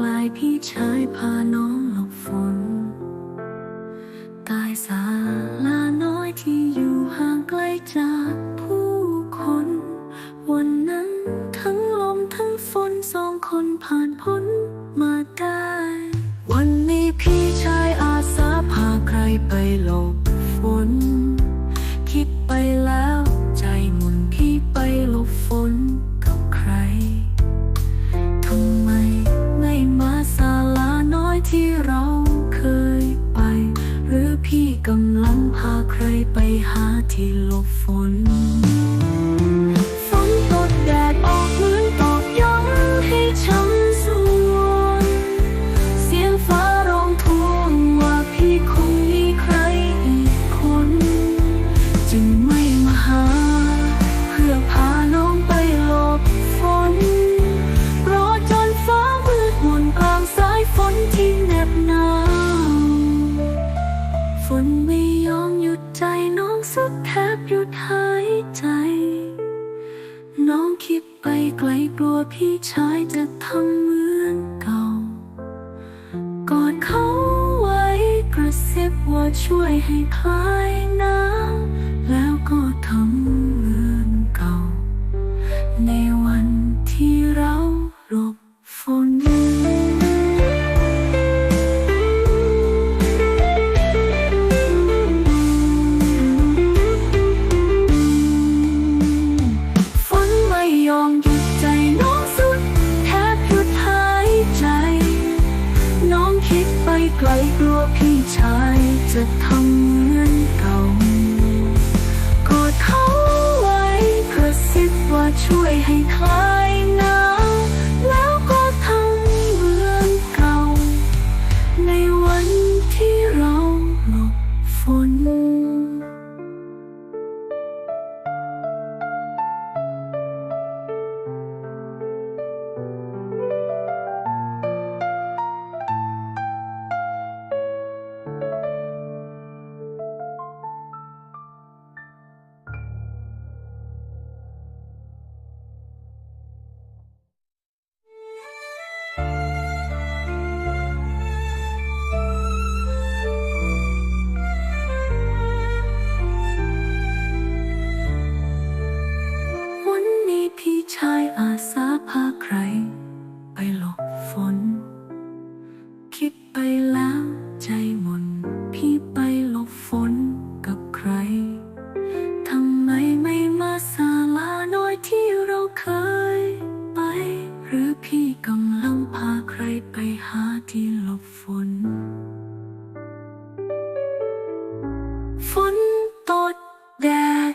กลายพี่ชายพาน้องหลบฝน ตายสาลาน้อยที่อยู่ห่างไกลจากผู้คน วันนั้นทั้งลมทั้งฝนสองคนผ่านพ้นมาได้ วันนี้พี่ชายอาสาพาใครไปหลบฝน กำลังพาใครไปหาที่หลบฝน สุดแทบหยุดหายใจ น้องคิดไปไกลกลัวพี่ชายจะทำเหมือนเก่ากอดเขาไว้กระซิบว่าช่วยให้คลายหนาว ไปหาที่หลบฝน ฝนตดแดด